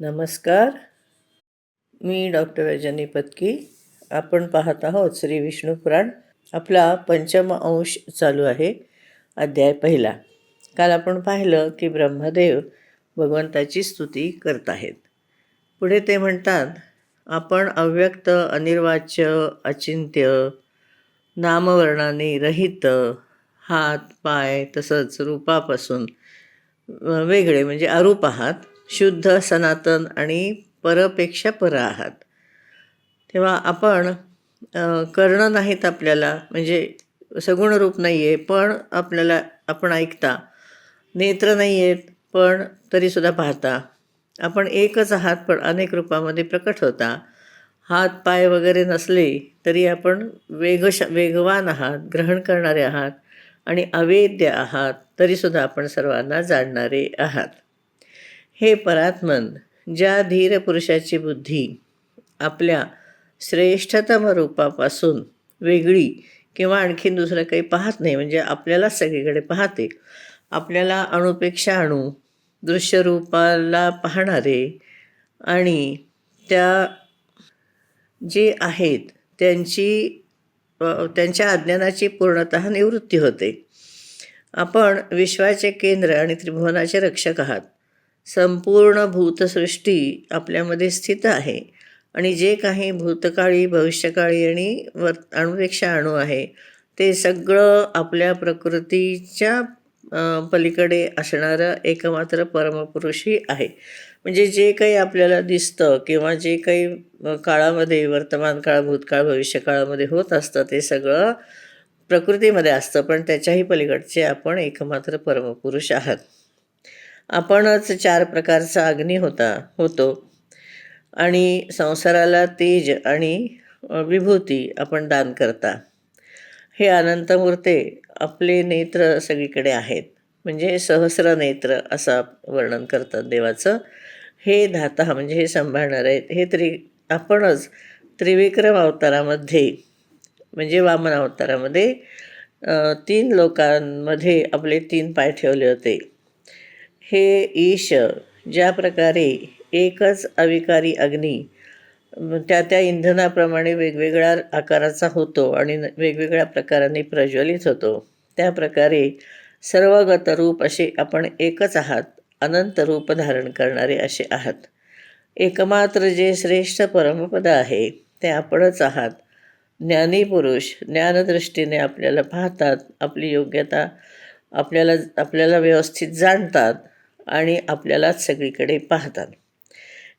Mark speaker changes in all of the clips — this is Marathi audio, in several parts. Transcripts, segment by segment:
Speaker 1: नमस्कार. मी डॉक्टर रजनी पत्की. आपण पाहत आहोत श्री विष्णू पुराण. आपला पंचम अंश चालू आहे अध्याय पहिला. काल आपण पाहिलं की ब्रह्मदेव भगवंताची स्तुती करत आहेत. पुढे ते म्हणतात आपण अव्यक्त अनिर्वाच्य अचिंत्य नामवर्णाने रहित हात पाय तसंच रूपापासून वेगळे म्हणजे अरूप आहात शुद्ध सनातन आणि परपेक्षा पर आहात. तेव्हा आपण कर्ण नाहीत आपल्याला म्हणजे सगुण रूप नाही आहे पण आपल्याला आपण ऐकता. नेत्र नाही आहेत पण तरीसुद्धा पाहता. आपण एकच आहात पण अनेक रूपामध्ये प्रकट होता. हात पाय वगैरे नसले तरी आपण वेगश वेगवान आहात ग्रहण करणारे आहात आणि अवेद्य आहात तरीसुद्धा आपण सर्वांना जाणणारे आहात. हे परात्मन ज्या धीर पुरुषाची बुद्धी आपल्या श्रेष्ठतम रूपापासून वेगळी किंवा आणखीन दुसरं काही पाहत नाही म्हणजे आपल्याला सगळीकडे पाहते आपल्याला अणुपेक्षा अणू दृश्यरूपाला पाहणारे आणि त्या जे आहेत त्यांची त्यांच्या अज्ञानाची पूर्णत निवृत्ती होते. आपण विश्वाचे केंद्र आणि त्रिभुवनाचे रक्षक आहात. संपूर्ण भूतसृष्टी आपल्यामध्ये स्थित आहे. आणि जे काही भूतकाळी भविष्यकाळी आणि वर अणुपेक्षा अणू आहे ते सगळं आपल्या प्रकृतीच्या पलीकडे असणारं एकमात्र परमपुरुषही आहे. म्हणजे जे काही आपल्याला दिसतं किंवा जे काही काळामध्ये वर्तमान काळ भूतकाळ भविष्यकाळामध्ये होत असतं ते सगळं प्रकृतीमध्ये असतं. पण त्याच्याही पलीकडचे आपण एकमात्र परमपुरुष आहात. आपणच चार प्रकारचा अग्नी होता होतो. आणि संसाराला तेज आणि विभूती आपण दान करता. हे अनंतमूर्ते आपले नेत्र सगळीकडे आहेत. म्हणजे सहस्र नेत्र असं वर्णन करतात देवाचं. हे धाता म्हणजे हे सांभाळणार आहेत. हे त्रि आपणच त्रिविक्रम अवतारामध्ये म्हणजे वामन अवतारामध्ये तीन लोकांमध्ये आपले तीन पाय ठेवले होते. हे ईश ज्या प्रकारे एकच अविकारी अग्नी त्या त्या इंधनाप्रमाणे वेगवेगळ्या आकाराचा होतो आणि न- वेगवेगळ्या प्रकाराने प्रज्वलित होतो. त्या प्रकारे सर्वगत रूप असे आपण एकच आहात अनंत रूप धारण करणारे असे आहात. एकमात्र जे श्रेष्ठ परमपद आहे ते आपणच आहात. ज्ञानी पुरुष ज्ञानदृष्टीने आपल्याला पाहतात आपली योग्यता आपल्याला आपल्याला व्यवस्थित जाणतात. आणि आपल्यालाच सगळीकडे पाहतात.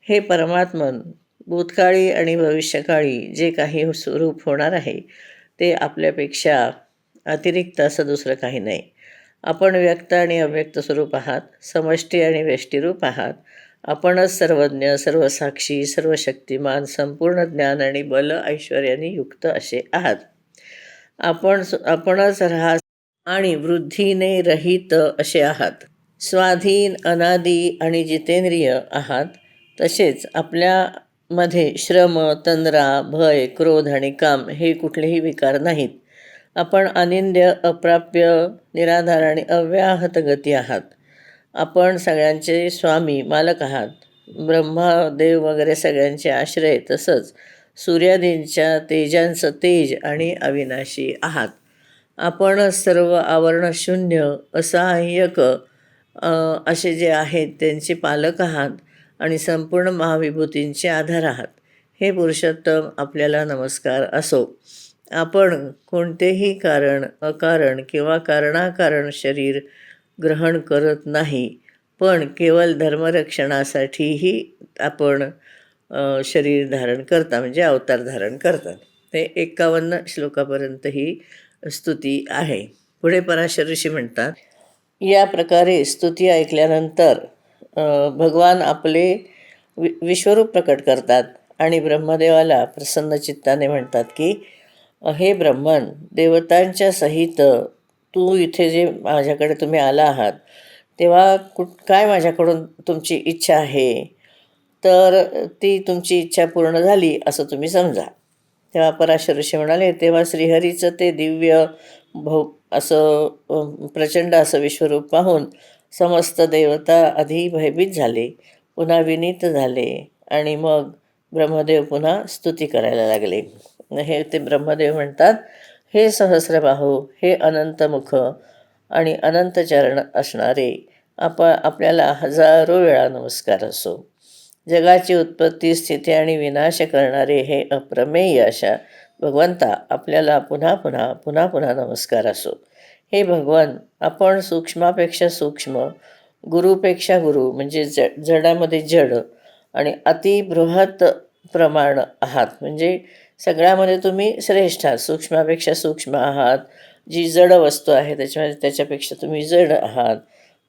Speaker 1: हे परमात्मन भूतकाळी आणि भविष्यकाळी जे काही स्वरूप होणार आहे ते आपल्यापेक्षा अतिरिक्त असं दुसरं काही नाही. आपण व्यक्त आणि अव्यक्त स्वरूप आहात समष्टी आणि व्यष्टीरूप आहात. आपणच सर्वज्ञ सर्व साक्षी सर्व शक्तिमान संपूर्ण ज्ञान आणि बल ऐश्वर्याने युक्त असे आहात. आपण आपणच राहा आणि वृद्धीने रहित असे आहात. स्वाधीन अनादी आणि जितेंद्रिय आहात तसेच आपल्यामध्ये श्रम तंद्रा भय क्रोध आणि काम हे कुठलेही विकार नाहीत. आपण अनिंद्य अप्राप्य निराधार आणि अव्याहत गती आहात. आपण सगळ्यांचे स्वामी मालक आहात. ब्रह्मादेव वगैरे सगळ्यांचे आश्रय तसंच सूर्यादींच्या तेजांचं तेज आणि अविनाशी आहात. आपण सर्व आवरणशून्य असहाय्यक असे जे आहेत त्यांचे पालक आहात आणि संपूर्ण महाविभूतींचे आधार आहात. हे पुरुषोत्तम आपल्याला नमस्कार असो. आपण कोणतेही कारण अकारण किंवा कारणाकारण शरीर ग्रहण करत नाही पण केवळ धर्मरक्षणासाठीही आपण शरीर धारण करता म्हणजे अवतार धारण करतात ते एकावन्न श्लोकापर्यंत ही स्तुती आहे. पुढे पराशर ऋषी म्हणतात या प्रकारे स्तुती ऐकल्यानंतर भगवान आपले वि विश्वरूप प्रकट करतात आणि ब्रह्मदेवाला प्रसन्न चित्ताने म्हणतात की हे ब्रह्मन देवतांच्या सहित तू इथे जे माझ्याकडे तुम्ही आला आहात तेव्हा कुठ काय माझ्याकडून तुमची इच्छा आहे? तर ती तुमची इच्छा पूर्ण झाली असं तुम्ही समजा. तेव्हा पराशर ऋषी म्हणाले तेव्हा श्रीहरीचं ते दिव्य भौ असं प्रचंड असं विश्वरूप पाहून समस्त देवता आधी भयभीत झाले पुन्हा विनीत झाले आणि मग ब्रह्मदेव पुन्हा स्तुती करायला लागले. हे ते ब्रह्मदेव म्हणतात हे सहस्रबाहू हे अनंतमुख आणि अनंत चरण असणारे आप आपल्याला हजारो वेळा नमस्कार असो. जगाची उत्पत्ती स्थिती आणि विनाश करणारे हे अप्रमेय अशा भगवंता आपल्याला पुन्हा पुन्हा पुन्हा पुन्हा नमस्कार असो. हे भगवान आपण सूक्ष्मापेक्षा सूक्ष्म गुरुपेक्षा गुरु म्हणजे ज जडामध्ये जड आणि अतिबृहत प्रमाण आहात. म्हणजे सगळ्यामध्ये तुम्ही श्रेष्ठ आहात. सूक्ष्मापेक्षा सूक्ष्म आहात. जी जड वस्तू आहे त्याच्यामध्ये त्याच्यापेक्षा तुम्ही जड आहात.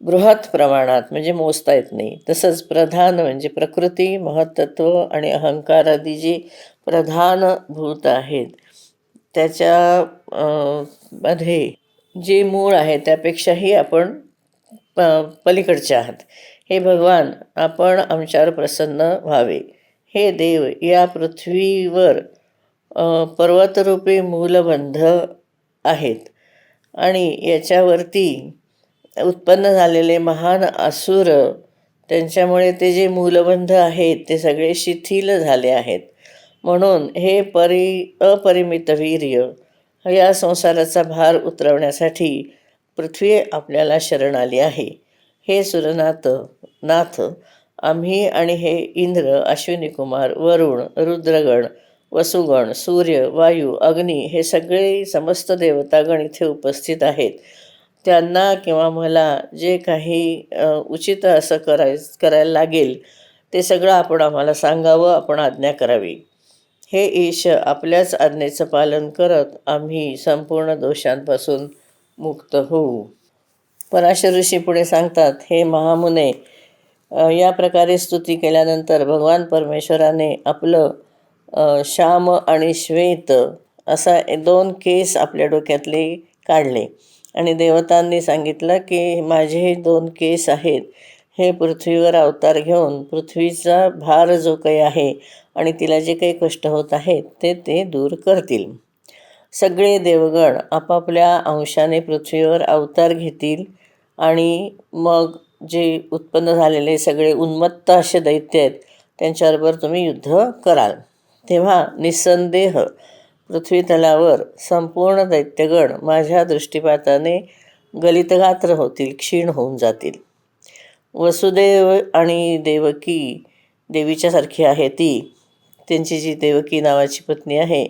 Speaker 1: बृहत प्रमाणात म्हणजे मोजता येत नाही. तसंच प्रधान म्हणजे प्रकृती महत्त्व आणि अहंकार आदी जी प्रधान भूत आहेत त्याच्या मध्ये जे मूळ आहे त्यापेक्षाही आपण प पलीकडचे आहात. हे भगवान आपण आमच्यावर प्रसन्न व्हावे. हे देव या पृथ्वीवर पर्वतरूपी मूलबंध आहेत. आणि याच्यावरती उत्पन्न झालेले महान असुर त्यांच्यामुळे ते जे मूलबंध आहेत ते सगळे शिथिल झाले आहेत. म्हणून हे परि अपरिमित वीर्य या संसाराचा भार उतरवण्यासाठी पृथ्वी आपल्याला शरण आली आहे. हे सुरनाथ नाथ आम्ही आणि हे इंद्र अश्विनी कुमार वरुण रुद्रगण वसुगण सूर्य वायू अग्नी हे सगळे समस्त देवतागण इथे उपस्थित आहेत. त्यांना किंवा मला जे काही उचित असं कराय करायला लागेल ते सगळं आपण आम्हाला सांगावं आपण आज्ञा करावी. हे ईश आपल्याच आज्ञेचं पालन करत आम्ही संपूर्ण दोषांपासून मुक्त होऊ. पराशर ऋषी पुढे सांगतात हे महामुने या प्रकारे स्तुती केल्यानंतर भगवान परमेश्वराने आपलं श्याम आणि श्वेत असा दोन केस आपल्या डोक्यातले काढले. आणि देवतांनी सांगितलं की माझे हे दोन केस आहेत. हे पृथ्वीवर अवतार घेऊन पृथ्वीचा भार जो काही आहे आणि तिला जे काही कष्ट होत आहेत ते ते दूर करतील. सगळे देवगण आपापल्या अंशाने पृथ्वीवर अवतार घेतील आणि मग जे उत्पन्न झालेले सगळे उन्मत्त असे दैत्य आहेत त्यांच्याबरोबर तुम्ही युद्ध कराल. तेव्हा निस्संदेह पृथ्वीतलावर संपूर्ण दैत्यगण माझ्या दृष्टिपाताने गलितगात्र होतील क्षीण होऊन जातील. वसुदेव आणि देवकी देवीच्यासारखी आहे ती. त्यांची जी देवकी नावाची पत्नी आहे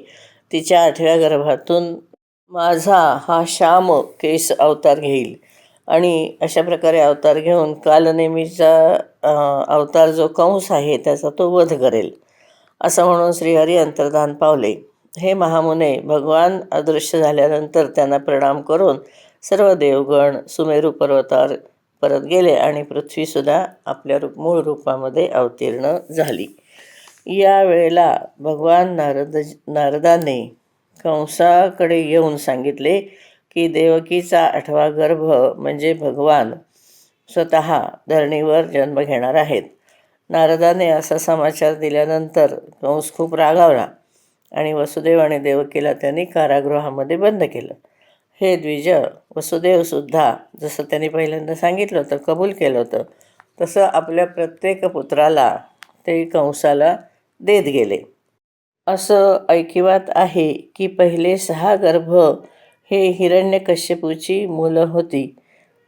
Speaker 1: तिच्या आठव्या गर्भातून माझा हा श्याम केस अवतार घेईल. आणि अशा प्रकारे अवतार घेऊन कालनेमीचा अवतार जो कंस आहे त्याचा तो वध करेल. असं म्हणून श्रीहरी अंतर्धान पावले. हे महामुने भगवान अदृश्य झाल्यानंतर त्यांना प्रणाम करून सर्व देवगण सुमेरू पर्वतावर परत गेले आणि पृथ्वीसुद्धा आपल्या रूप मूळ रूपामध्ये अवतीर्ण झाली. या वेळेला भगवान नारद नारदाने कंसाकडे येऊन सांगितले की देवकीचा आठवा गर्भ म्हणजे भगवान स्वतः धरणीवर जन्म घेणार आहेत. नारदाने असा समाचार दिल्यानंतर कंस खूप रागावला. आणि वसुदेव आणि देवकीला त्यांनी कारागृहामध्ये बंद केलं. हे द्विज वसुदेवसुद्धा जसं त्यांनी पहिल्यांदा सांगितलं होतं कबूल केलं होतं तसं आपल्या प्रत्येक पुत्राला ते कंसाला देत गेले. असं ऐकिवात आहे की पहिले सहा गर्भ हे हिरण्यकश्यपूची मुलं होती.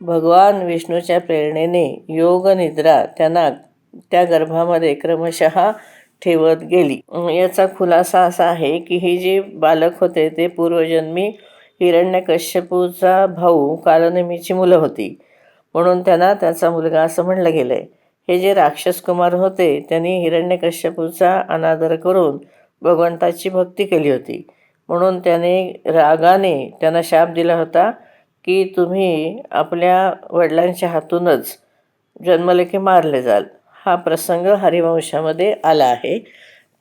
Speaker 1: भगवान विष्णूच्या प्रेरणेने योगनिद्रा त्यांना त्या गर्भामध्ये क्रमशः ठेवत गेली. याचा खुलासा असा आहे की हे जे बालक होते ते पूर्वजन्मी हिरण्यकश्यपूचा भाऊ कालनेमीची मुलं होती. म्हणून त्यांना त्याचा मुलगा असं म्हणलं गेलं आहे हे जे राक्षस कुमार होते त्यांनी हिरण्यकश्यपूचा अनादर करून भगवंताची भक्ती केली होती. म्हणून त्याने रागाने त्यांना शाप दिला होता की तुम्ही आपल्या वडिलांच्या हातूनच जन्मलेखी मारले जाल. हा प्रसंग हरिवंशामध्ये आला आहे.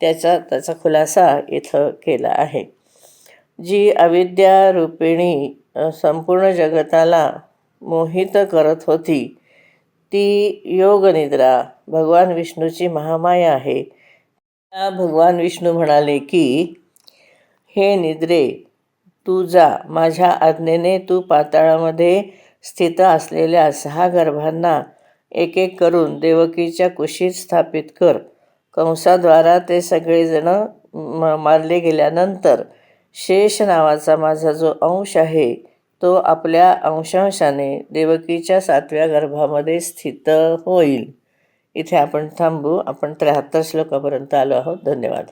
Speaker 1: त्याचा त्याचा खुलासा इथं केला आहे. जी अविद्या रूपिणी संपूर्ण जगताला मोहित करत होती ती योगनिद्रा भगवान विष्णूची महामाया आहे. त्या भगवान विष्णू म्हणाले की हे निद्रे तू जा. माझ्या आज्ञेने तू पाताळामध्ये स्थित असलेल्या सहा गर्भांना एक एक करून देवकीच्या कुशीत स्थापित कर. कंसाद्वारा ते सगळेजण म मारले गेल्यानंतर शेष नावाचा माझा जो अंश आहे तो आपल्या अंशांशाने देवकीच्या सातव्या गर्भामध्ये स्थित होईल. इथे आपण थांबू. आपण त्र्याहत्तर श्लोकापर्यंत आलो आहोत. धन्यवाद.